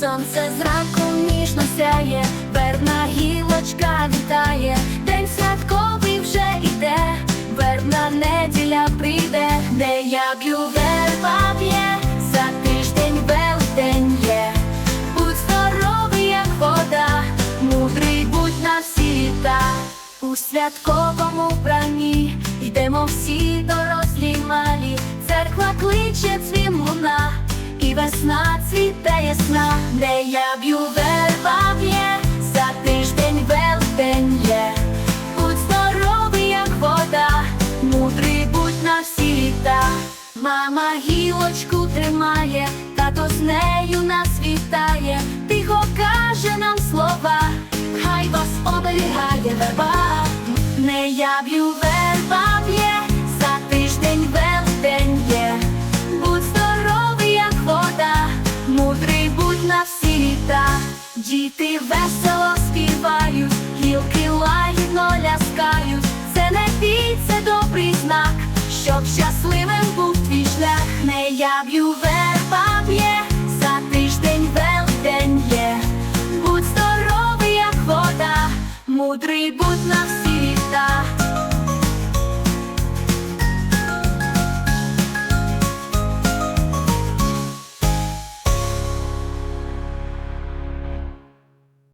Сонце зранку ніжно сяє, вербна гілочка вітає, день святковий вже іде, вербна неділя прийде, де я б'ю верба за тиждень великдень є. Будь здоровий, як вода, мудрий будь на всі літа. У святковому вбранні йдемо всі дорослі весна цвіте ясна, де я б'ю верба б'є, за тиждень великдень є. Будь здоровий, як вода, мудрий будь на всі літа. Мама гілочку тримає, тато з нею нас вітає, тихо каже нам слова, хай вас оберігає верба. Не я б'ю верба Діти весело співають, гілки лагідно ляскають. Це не бій, це добрий знак, щоб щасливим був твій шлях. Не я б'ю верба б'є, за тиждень великдень є. Будь здоровий, як вода, мудрий будь на всі літа.